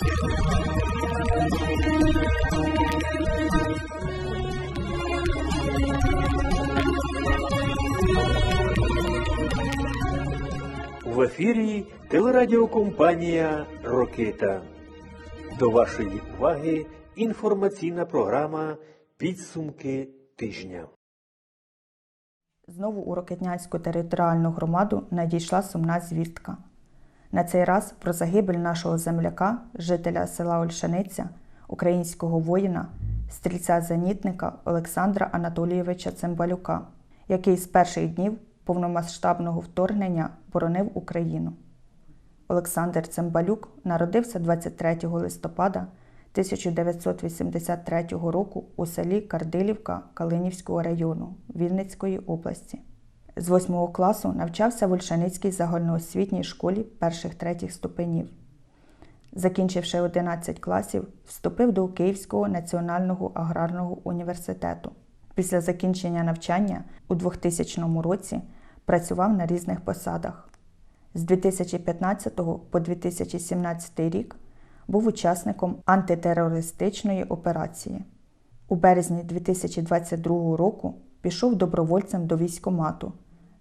В ефірі телерадіокомпанія Рокита. До вашої уваги інформаційна програма Підсумки тижня. Знову у Рокетнянську територіальну громаду надійшла сумна звістка. На цей раз про загибель нашого земляка, жителя села Ольшаниця, українського воїна, стрільця-зенітника Олександра Анатолійовича Цимбалюка, який з перших днів повномасштабного вторгнення боронив Україну. Олександр Цимбалюк народився 23 листопада 1983 року у селі Кардилівка Калинівського району Вінницької області. З 8 класу навчався в Ольшаницькій загальноосвітній школі перших третіх ступенів. Закінчивши 11 класів, вступив до Київського національного аграрного університету. Після закінчення навчання у 2000 році працював на різних посадах. З 2015 по 2017 рік був учасником антитерористичної операції. У березні 2022 року пішов добровольцем до військомату,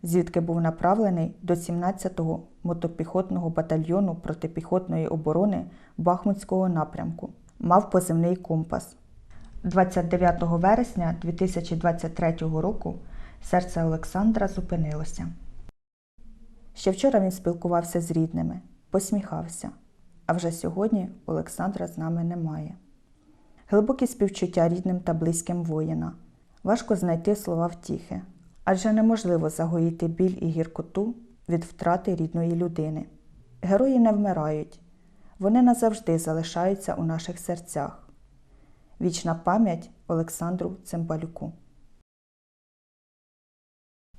звідки був направлений до 17-го мотопіхотного батальйону протипіхотної оборони Бахмутського напрямку. Мав позивний компас. 29 вересня 2023 року серце Олександра зупинилося. Ще вчора він спілкувався з рідними, посміхався, а вже сьогодні Олександра з нами немає. Глибокі співчуття рідним та близьким воїна. Важко знайти слова втіхи, адже неможливо загоїти біль і гіркоту від втрати рідної людини. Герої не вмирають, вони назавжди залишаються у наших серцях. Вічна пам'ять Олександру Цимбалюку.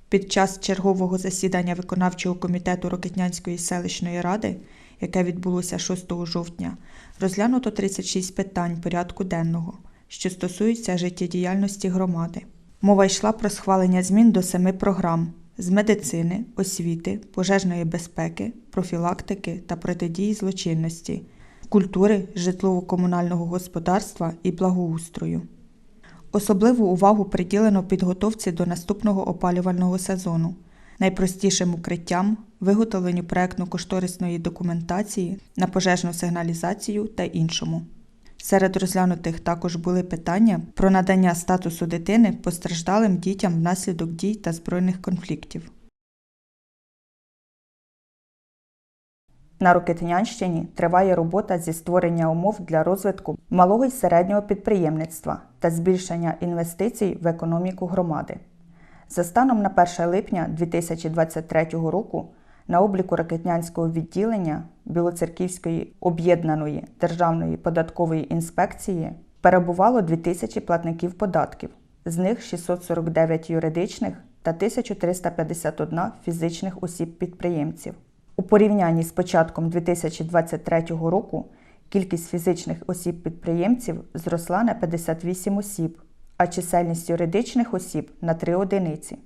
Під час чергового засідання виконавчого комітету Рокетнянської селищної ради, яке відбулося 6 жовтня, розглянуто 36 питань порядку денного, що стосуються життєдіяльності громади. Мова йшла про схвалення змін до семи програм з медицини, освіти, пожежної безпеки, профілактики та протидії злочинності, культури, житлово-комунального господарства і благоустрою. Особливу увагу приділено підготовці до наступного опалювального сезону, найпростішим укриттям, виготовленню проектно-кошторисної документації на пожежну сигналізацію та іншому. Серед розглянутих також були питання про надання статусу дитини постраждалим дітям внаслідок дій та збройних конфліктів. На Рокетнянщині триває робота зі створення умов для розвитку малого і середнього підприємництва та збільшення інвестицій в економіку громади. За станом на 1 липня 2023 року на обліку Ракетнянського відділення Білоцерківської об'єднаної державної податкової інспекції перебувало 2000 платників податків, з них 649 юридичних та 1351 фізичних осіб-підприємців. У порівнянні з початком 2023 року кількість фізичних осіб-підприємців зросла на 58 осіб, а чисельність юридичних осіб на 3 одиниці.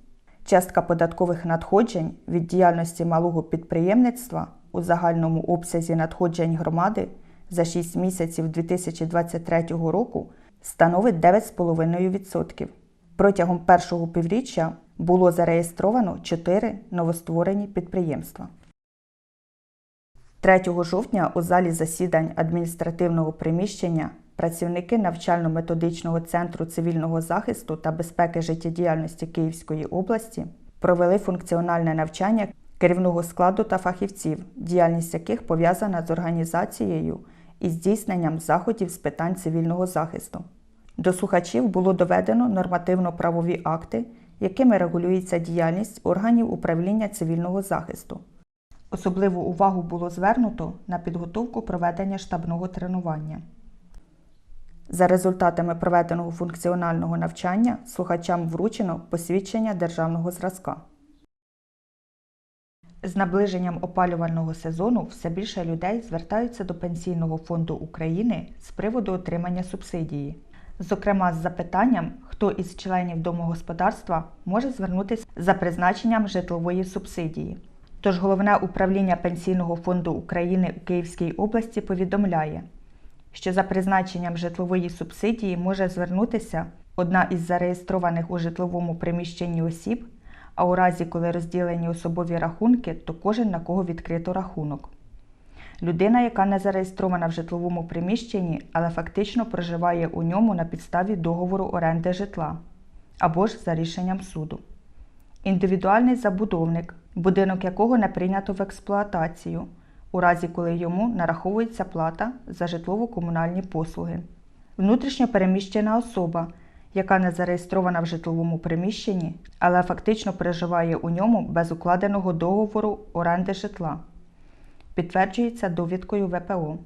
Частка податкових надходжень від діяльності малого підприємництва у загальному обсязі надходжень громади за 6 місяців 2023 року становить 9,5%. Протягом першого півріччя було зареєстровано 4 новостворені підприємства. 3 жовтня у залі засідань адміністративного приміщення працівники навчально-методичного центру цивільного захисту та безпеки життєдіяльності Київської області провели функціональне навчання керівного складу та фахівців, діяльність яких пов'язана з організацією і здійсненням заходів з питань цивільного захисту. До слухачів було доведено нормативно-правові акти, якими регулюється діяльність органів управління цивільного захисту. Особливу увагу було звернуто на підготовку проведення штабного тренування. За результатами проведеного функціонального навчання слухачам вручено посвідчення державного зразка. З наближенням опалювального сезону все більше людей звертаються до Пенсійного фонду України з приводу отримання субсидії. Зокрема, з запитанням, хто із членів домогосподарства може звернутися за призначенням житлової субсидії. Тож головне управління Пенсійного фонду України у Київській області повідомляє, що за призначенням житлової субсидії може звернутися одна із зареєстрованих у житловому приміщенні осіб, а у разі, коли розділені особові рахунки, то кожен на кого відкрито рахунок. Людина, яка не зареєстрована в житловому приміщенні, але фактично проживає у ньому на підставі договору оренди житла або ж за рішенням суду. Індивідуальний забудовник, будинок якого не прийнято в експлуатацію, у разі коли йому нараховується плата за житлово-комунальні послуги. Внутрішньо переміщена особа, яка не зареєстрована в житловому приміщенні, але фактично проживає у ньому без укладеного договору оренди житла. Підтверджується довідкою ВПО.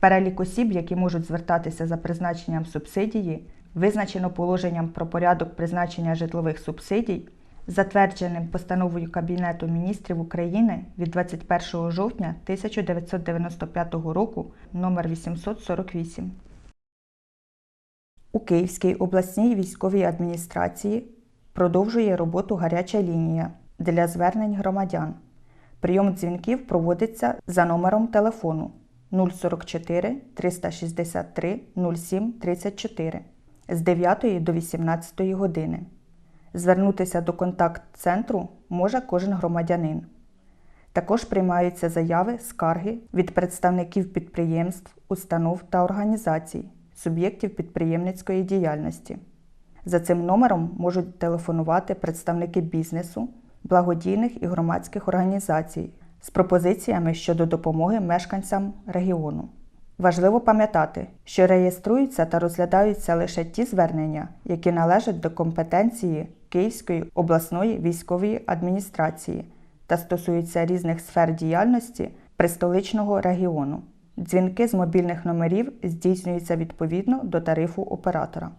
Перелік осіб, які можуть звертатися за призначенням субсидії, визначено положенням про порядок призначення житлових субсидій, затвердженим постановою Кабінету міністрів України від 21 жовтня 1995 року номер 848. У Київській обласній військовій адміністрації продовжує роботу гаряча лінія для звернень громадян. Прийом дзвінків проводиться за номером телефону 044 363 07 34 з 9 до 18 години. Звернутися до контакт-центру може кожен громадянин. Також приймаються заяви, скарги від представників підприємств, установ та організацій, суб'єктів підприємницької діяльності. За цим номером можуть телефонувати представники бізнесу, благодійних і громадських організацій з пропозиціями щодо допомоги мешканцям регіону. Важливо пам'ятати, що реєструються та розглядаються лише ті звернення, які належать до компетенції Київської обласної військової адміністрації та стосуються різних сфер діяльності пристоличного регіону. Дзвінки з мобільних номерів здійснюються відповідно до тарифу оператора.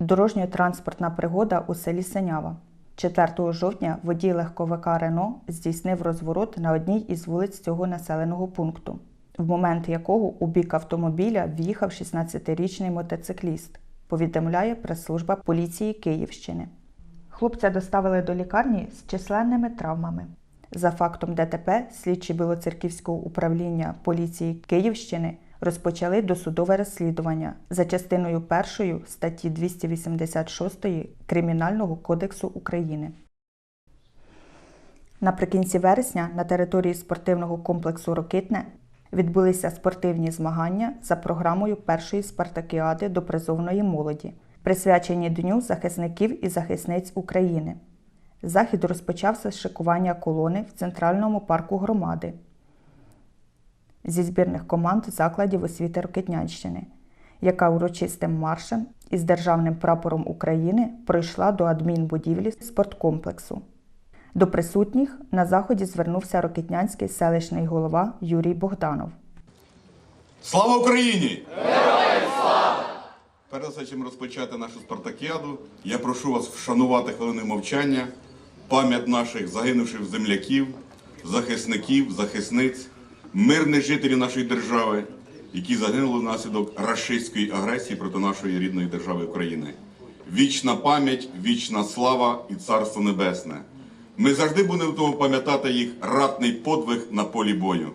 Дорожньо-транспортна пригода у селі Синява. 4 жовтня водій легковика Рено здійснив розворот на одній із вулиць цього населеного пункту, в момент якого у бік автомобіля в'їхав 16-річний мотоцикліст, повідомляє прес-служба поліції Київщини. Хлопця доставили до лікарні з численними травмами. За фактом ДТП слідчі Білоцерківського управління поліції Київщини розпочали досудове розслідування за частиною 1 статті 286 Кримінального кодексу України. Наприкінці вересня на території спортивного комплексу Рокитне відбулися спортивні змагання за програмою першої спартакіади до призовної молоді, присвячені Дню захисників і захисниць України. Захід розпочався з шикування колони в центральному парку громади зі збірних команд закладів освіти Рокитнянщини, яка урочистим маршем із державним прапором України пройшла до адмінбудівлі спорткомплексу. До присутніх на заході звернувся рокитнянський селищний голова Юрій Богданов. Слава Україні! Героям слава! Перед чим розпочати нашу спартакіаду, я прошу вас вшанувати хвилиною мовчання, пам'ять наших загинувших земляків, захисників, захисниць, мирних жителів нашої держави, які загинули внаслідок рашистської агресії проти нашої рідної держави України. Вічна пам'ять, вічна слава і царство небесне. Ми завжди будемо пам'ятати їх ратний подвиг на полі бою.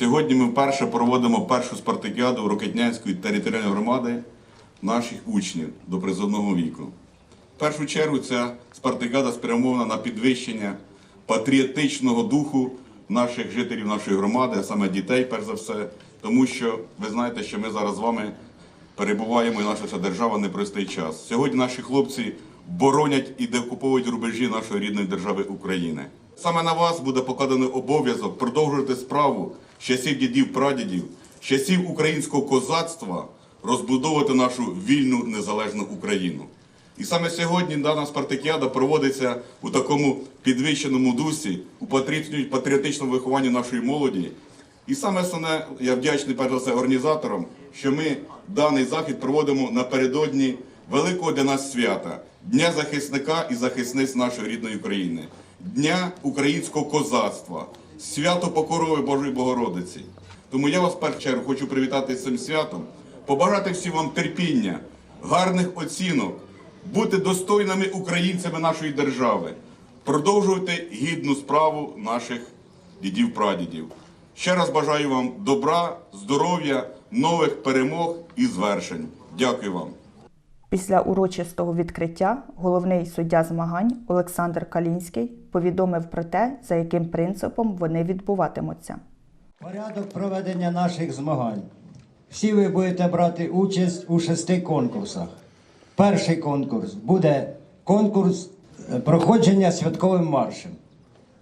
Сьогодні ми вперше проводимо першу спартакіаду Рокетнянської територіальної громади наших учнів до призовного віку. В першу чергу ця спартакіада спрямована на підвищення патріотичного духу наших жителів нашої громади, а саме дітей, перш за все, тому що ви знаєте, що ми зараз з вами перебуваємо і наша вся держава непростий час. Сьогодні наші хлопці боронять і деокуповують рубежі нашої рідної держави України. Саме на вас буде покладений обов'язок продовжувати справу з часів дідів прадідів, з часів українського козацтва розбудовувати нашу вільну незалежну Україну. І саме сьогодні дана спартакіада проводиться у такому підвищеному дусі, у патріотичному- вихованні нашої молоді. І саме основне, я вдячний перш за все організаторам, що ми даний захід проводимо напередодні великого для нас свята Дня захисника і захисниць нашої рідної України, Дня українського козацтва, свято покорови Божої Богородиці. Тому я вас в першу чергу хочу привітати цим святом, побажати всім вам терпіння, гарних оцінок, бути достойними українцями нашої держави, продовжувати гідну справу наших дідів-прадідів. Ще раз бажаю вам добра, здоров'я, нових перемог і звершень. Дякую вам. Після урочистого відкриття головний суддя змагань Олександр Калінський повідомив про те, за яким принципом вони відбуватимуться. Порядок проведення наших змагань. Всі ви будете брати участь у шести конкурсах. Перший конкурс буде конкурс е, проходження святковим маршем.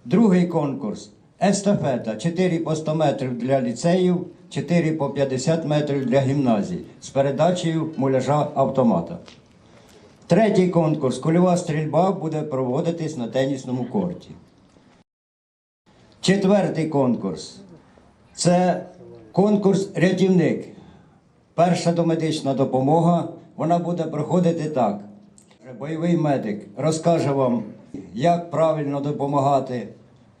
Другий конкурс естафета 4 по 100 метрів для ліцеїв, 4 по 50 метрів для гімназій з передачею муляжа автомата. Третій конкурс кульова стрільба буде проводитись на тенісному корті. Четвертий конкурс це конкурс рятівник. Перша домедична допомога. Вона буде проходити так. Бойовий медик розкаже вам, як правильно допомагати,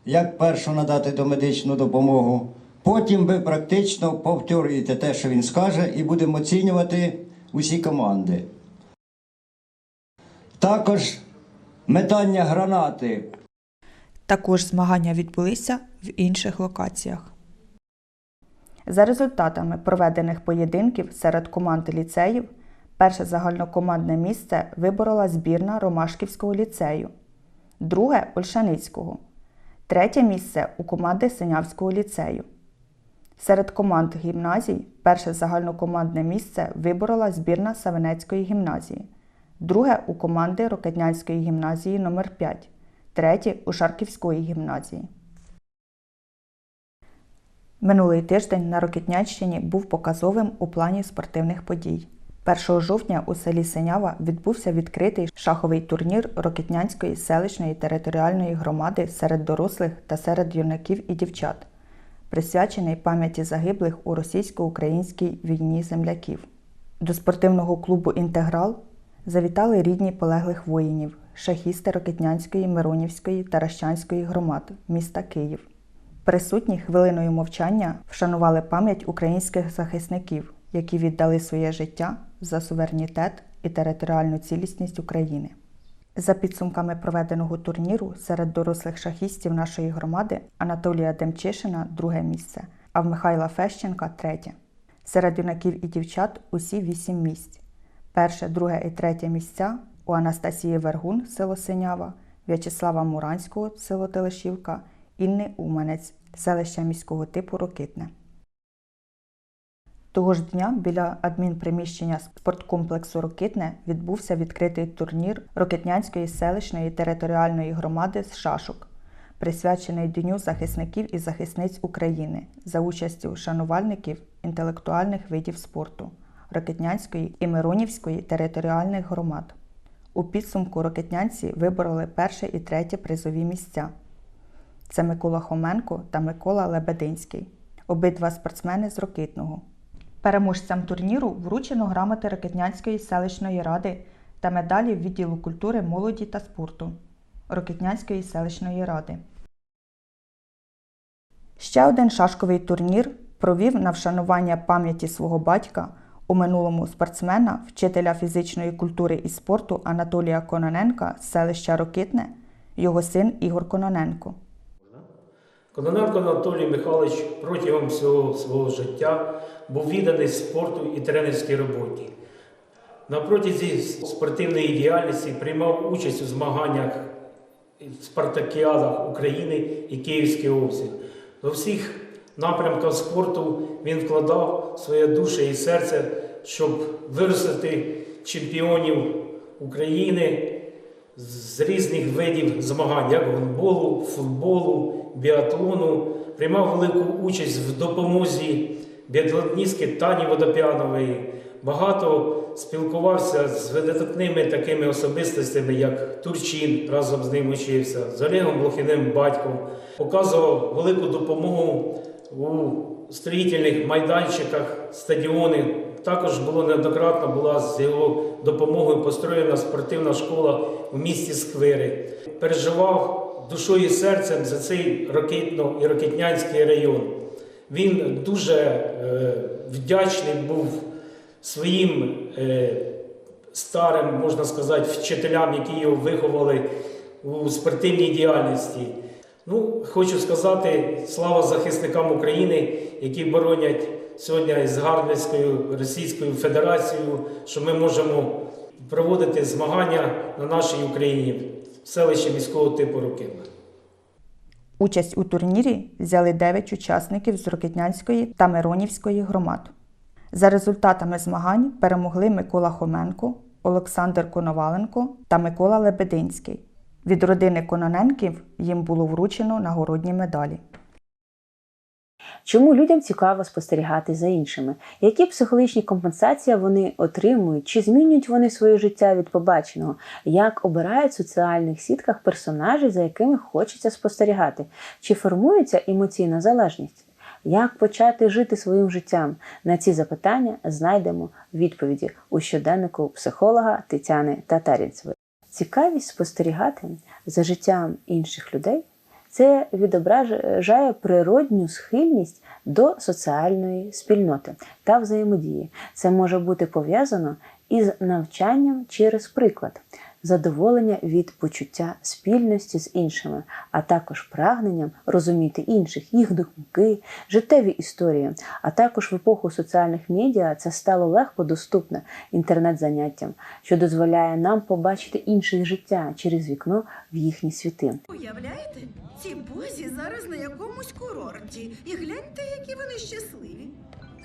як першу надати домедичну допомогу. Потім ви практично повторюєте те, що він скаже, і будемо оцінювати усі команди. Також метання гранати Також змагання відбулися в інших локаціях. За результатами проведених поєдинків серед команд ліцеїв, перше загальнокомандне місце виборола збірна Ромашківського ліцею, друге Ольшаницького, третє місце у команди Синявського ліцею. Серед команд гімназій перше загальнокомандне місце виборола збірна Савинецької гімназії, друге у команди Рокетнянської гімназії номер 5 третє у Шарківської гімназії. Минулий тиждень на Рокітнянщині був показовим у плані спортивних подій. 1 жовтня у селі Синява відбувся відкритий шаховий турнір Рокітнянської селищної територіальної громади серед дорослих та серед юнаків і дівчат, присвячений пам'яті загиблих у російсько-українській війні земляків. До спортивного клубу Інтеграл завітали рідні полеглих воїнів, шахісти Рокетнянської, Миронівської та Ращанської громад міста Київ. Присутні хвилиною мовчання вшанували пам'ять українських захисників, які віддали своє життя за суверенітет і територіальну цілісність України. За підсумками проведеного турніру серед дорослих шахістів нашої громади Анатолія Демчишина друге місце, а в Михайла Фещенка третє. Серед юнаків і дівчат усі вісім місць. Перше, друге і третє місця у Анастасії Вергун, село Синява, В'ячеслава Муранського, село Телешівка, Інни Уманець, селище міського типу Рокитне. Того ж дня біля адмінприміщення спорткомплексу Рокитне відбувся відкритий турнір Рокитнянської селищної територіальної громади з шашок, присвячений Дню захисників і захисниць України за участю шанувальників інтелектуальних видів спорту Рокитнянської і Миронівської територіальних громад. У підсумку рокетнянці вибороли перше і третє призові місця. Це Микола Хоменко та Микола Лебединський, обидва спортсмени з Рокитного. Переможцям турніру вручено грамоти Рокетнянської селищної ради та медалі відділу культури, молоді та спорту Рокетнянської селищної ради. Ще один шашковий турнір провів на вшанування пам'яті свого батька у минулому спортсмена, вчителя фізичної культури і спорту Анатолія Кононенка з селища Рокитне, його син Ігор Кононенко. Кононенко Анатолій Михайлович протягом всього свого життя був відданий спорту і тренерській роботі. На протязі спортивної діяльності приймав участь у змаганнях спартакіадах України і Київської області. До всіх напрямках спорту він вкладав своє душе і серце, щоб виростити чемпіонів України з різних видів змагань, як гандболу, футболу, біатлону. Приймав велику участь в допомозі біатлоністки Тані Водопянової. Багато спілкувався з видатними такими особистостями, як Турчин разом з ним учився, з Олегом Блохіним батьком. Показував велику допомогу у строїтельних майданчиках, стадіони. Також було неоднократно була з його допомогою построєна спортивна школа в місті Сквири. Переживав душою і серцем за цей ракетно і ракетнянський район. Він дуже е, вдячний був своїм е, старим, можна сказати, вчителям, які його виховали у спортивній діяльності. Ну, хочу сказати, слава захисникам України, які боронять сьогодні з Гарницькою Російською Федерацією, що ми можемо проводити змагання на нашій Україні в селищі міського типу Рокима. Участь у турнірі взяли 9 учасників з Рокетнянської та Миронівської громад. За результатами змагань перемогли Микола Хоменко, Олександр Коноваленко та Микола Лебединський. Від родини Кононенків їм було вручено нагородні медалі. Чому людям цікаво спостерігати за іншими? Які психологічні компенсації вони отримують? Чи змінюють вони своє життя від побаченого? Як обирають в соціальних сітках персонажі, за якими хочеться спостерігати? Чи формується емоційна залежність? Як почати жити своїм життям? На ці запитання знайдемо відповіді у щоденнику психолога Тетяни Татарінцевої. Цікавість спостерігати за життям інших людей це відображає природню схильність до соціальної спільноти та взаємодії. Це може бути пов'язано із навчанням через приклад, задоволення від почуття спільності з іншими, а також прагненням розуміти інших, їх думки, життєві історії. А також в епоху соціальних медіа це стало легко доступне інтернет-заняттям, що дозволяє нам побачити інших життя через вікно в їхні світи. Уявляєте, ці бозі зараз на якомусь курорті. І гляньте, які вони щасливі.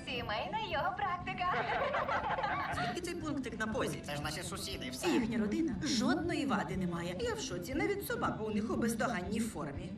Сімейна його практика. Звідки цей пунктик на позі? Це ж наші сусіди, все. Їхня родина жодної вади не має. Я в шоці, навіть собака у них у бездоганній формі.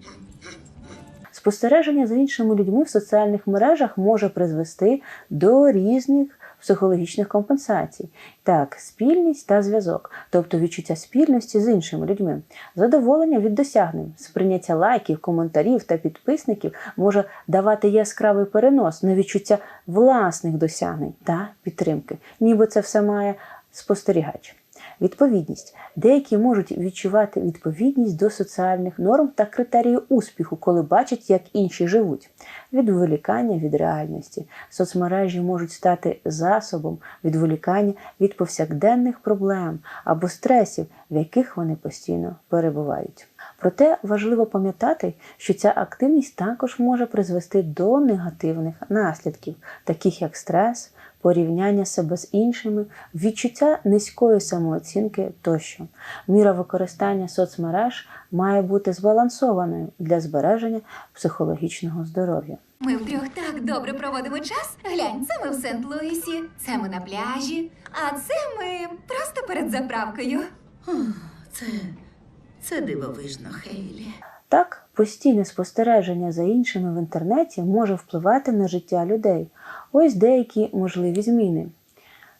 Спостереження за іншими людьми в соціальних мережах може призвести до різних психологічних компенсацій. Так, спільність та зв'язок, тобто відчуття спільності з іншими людьми, задоволення від досягнень, сприйняття лайків, коментарів та підписників може давати яскравий перенос на відчуття власних досягнень та підтримки, ніби це все має спостерігач. Відповідність. Деякі можуть відчувати відповідність до соціальних норм та критерію успіху, коли бачать, як інші живуть. Відволікання від реальності. Соцмережі можуть стати засобом відволікання від повсякденних проблем або стресів, в яких вони постійно перебувають. Проте важливо пам'ятати, що ця активність також може призвести до негативних наслідків, таких як стрес, порівняння себе з іншими, відчуття низької самооцінки тощо. Міра використання соцмереж має бути збалансованою для збереження психологічного здоров'я. Ми втрьох так добре проводимо час. Глянь, це ми в Сент-Луісі, це ми на пляжі, а це ми просто перед заправкою. Це. це дивовижно, Хейлі. Так, постійне спостереження за іншими в інтернеті може впливати на життя людей. Ось деякі можливі зміни.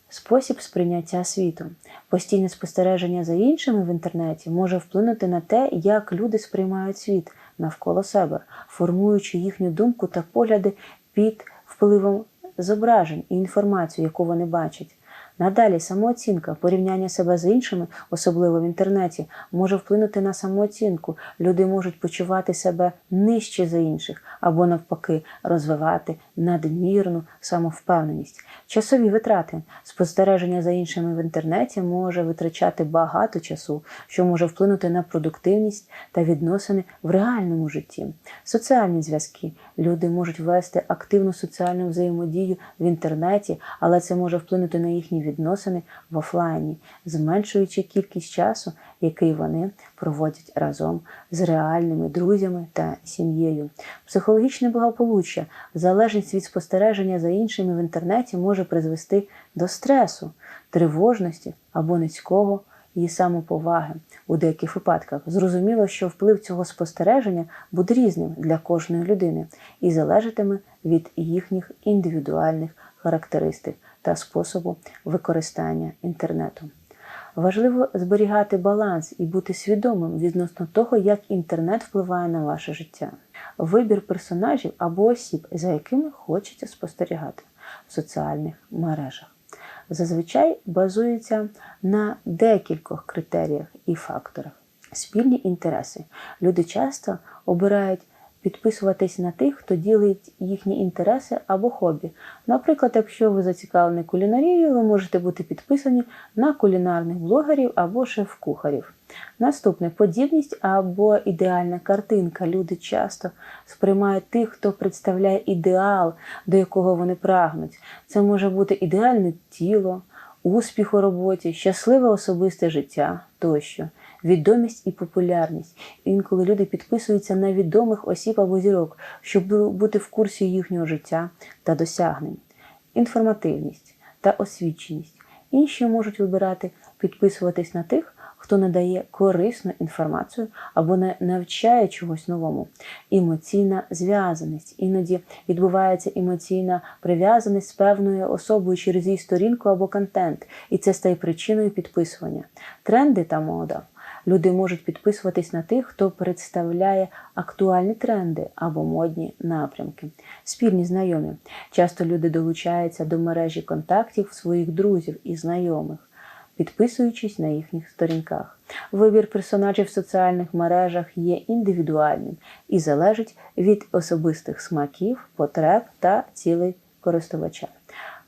Спосіб сприйняття світу. Постійне спостереження за іншими в інтернеті може вплинути на те, як люди сприймають світ навколо себе, формуючи їхню думку та погляди під впливом зображень і інформацію, яку вони бачать. Надалі самооцінка, порівняння себе з іншими, особливо в інтернеті, може вплинути на самооцінку. Люди можуть почувати себе нижче за інших або навпаки розвивати надмірну самовпевненість. Часові витрати. Спостереження за іншими в інтернеті може витрачати багато часу, що може вплинути на продуктивність та відносини в реальному житті. Соціальні зв'язки. Люди можуть вести активну соціальну взаємодію в інтернеті, але це може вплинути на їхні відносини в офлайні, зменшуючи кількість часу, який вони проводять разом з реальними друзями та сім'єю. Психологічне благополуччя, залежність від спостереження за іншими в інтернеті може призвести до стресу, тривожності або низького і самоповаги у деяких випадках. Зрозуміло, що вплив цього спостереження буде різним для кожної людини і залежатиме від їхніх індивідуальних характеристик та способу використання інтернету. Важливо зберігати баланс і бути свідомим відносно того, як інтернет впливає на ваше життя. Вибір персонажів або осіб, за якими хочеться спостерігати в соціальних мережах. Зазвичай базується на декількох критеріях і факторах. Спільні інтереси. Люди часто обирають підписуватись на тих, хто ділить їхні інтереси або хобі. Наприклад, якщо ви зацікавлені кулінарією, ви можете бути підписані на кулінарних блогерів або шеф-кухарів. Наступне подібність або ідеальна картинка. Люди часто сприймають тих, хто представляє ідеал, до якого вони прагнуть. Це може бути ідеальне тіло, успіх у роботі, щасливе особисте життя тощо, відомість і популярність. Інколи люди підписуються на відомих осіб або зірок, щоб бути в курсі їхнього життя та досягнень, інформативність та освіченість. Інші можуть вибирати підписуватись на тих, хто надає корисну інформацію або не навчає чогось новому. Емоційна зв'язаність. Іноді відбувається емоційна прив'язаність з певною особою через її сторінку або контент, і це стає причиною підписування. Тренди та мода. Люди можуть підписуватись на тих, хто представляє актуальні тренди або модні напрямки. Спільні знайомі. Часто люди долучаються до мережі контактів своїх друзів і знайомих підписуючись на їхніх сторінках. Вибір персонажів в соціальних мережах є індивідуальним і залежить від особистих смаків, потреб та цілей користувача.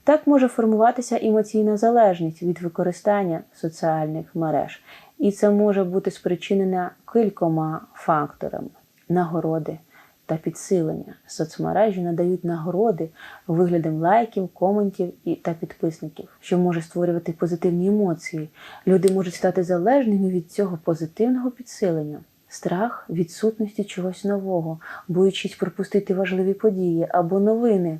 Так може формуватися емоційна залежність від використання соціальних мереж, і це може бути спричинено кількома факторами нагороди, та підсилення. Соцмережі надають нагороди виглядом лайків, коментів і та підписників, що може створювати позитивні емоції. Люди можуть стати залежними від цього позитивного підсилення. Страх відсутності чогось нового, боючись пропустити важливі події або новини.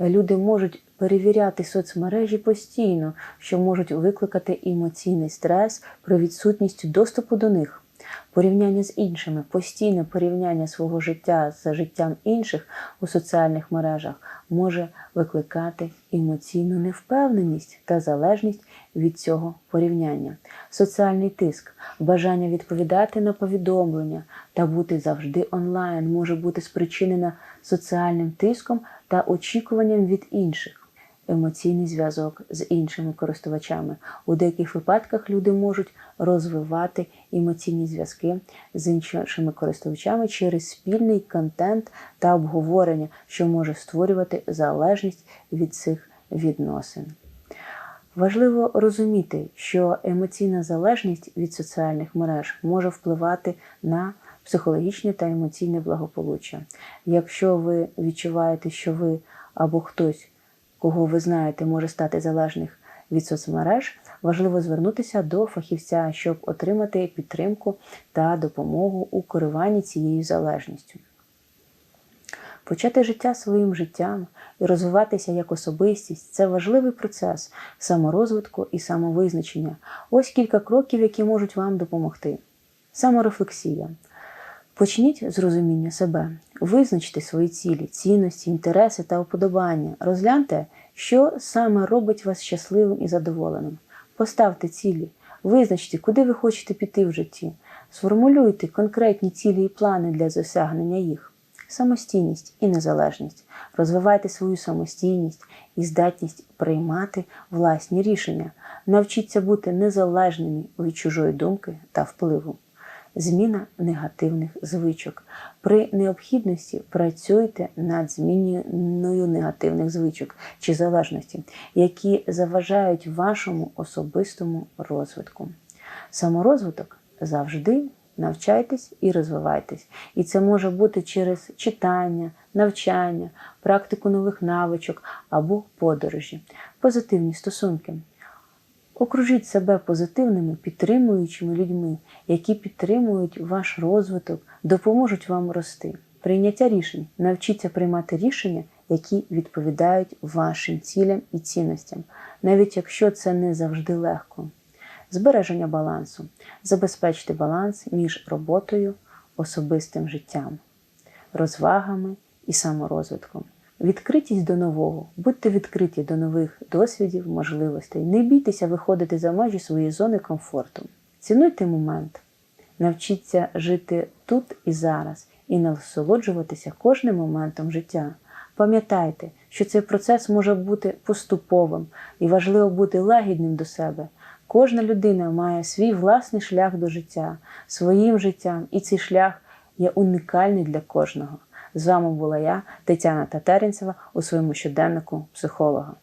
Люди можуть перевіряти соцмережі постійно, що можуть викликати емоційний стрес про відсутність доступу до них. Порівняння з іншими, постійне порівняння свого життя з життям інших у соціальних мережах може викликати емоційну невпевненість та залежність від цього порівняння. Соціальний тиск, бажання відповідати на повідомлення та бути завжди онлайн може бути спричинена соціальним тиском та очікуванням від інших емоційний зв'язок з іншими користувачами. У деяких випадках люди можуть розвивати емоційні зв'язки з іншими користувачами через спільний контент та обговорення, що може створювати залежність від цих відносин. Важливо розуміти, що емоційна залежність від соціальних мереж може впливати на психологічне та емоційне благополуччя. Якщо ви відчуваєте, що ви або хтось кого ви знаєте, може стати залежних від соцмереж, важливо звернутися до фахівця, щоб отримати підтримку та допомогу у керуванні цією залежністю. Почати життя своїм життям і розвиватися як особистість це важливий процес саморозвитку і самовизначення. Ось кілька кроків, які можуть вам допомогти. Саморефлексія. Почніть з розуміння себе, визначте свої цілі, цінності, інтереси та уподобання. Розгляньте, що саме робить вас щасливим і задоволеним. Поставте цілі, визначте, куди ви хочете піти в житті. Сформулюйте конкретні цілі і плани для досягнення їх. Самостійність і незалежність. Розвивайте свою самостійність і здатність приймати власні рішення. Навчіться бути незалежними від чужої думки та впливу зміна негативних звичок. При необхідності працюйте над зміною негативних звичок чи залежності, які заважають вашому особистому розвитку. Саморозвиток завжди. Навчайтесь і розвивайтесь. І це може бути через читання, навчання, практику нових навичок або подорожі, позитивні стосунки. Окружіть себе позитивними, підтримуючими людьми, які підтримують ваш розвиток, допоможуть вам рости. Прийняття рішень. Навчіться приймати рішення, які відповідають вашим цілям і цінностям, навіть якщо це не завжди легко. збереження балансу, забезпечити баланс між роботою, особистим життям, розвагами і саморозвитком. Відкритість до нового, будьте відкриті до нових досвідів, можливостей. Не бійтеся виходити за межі своєї зони комфорту. Цінуйте момент, навчіться жити тут і зараз і насолоджуватися кожним моментом життя. Пам'ятайте, що цей процес може бути поступовим і важливо бути лагідним до себе. Кожна людина має свій власний шлях до життя, своїм життям, і цей шлях є унікальний для кожного. З вами була я, Тетяна Татарінцева, у своєму щоденнику психолога.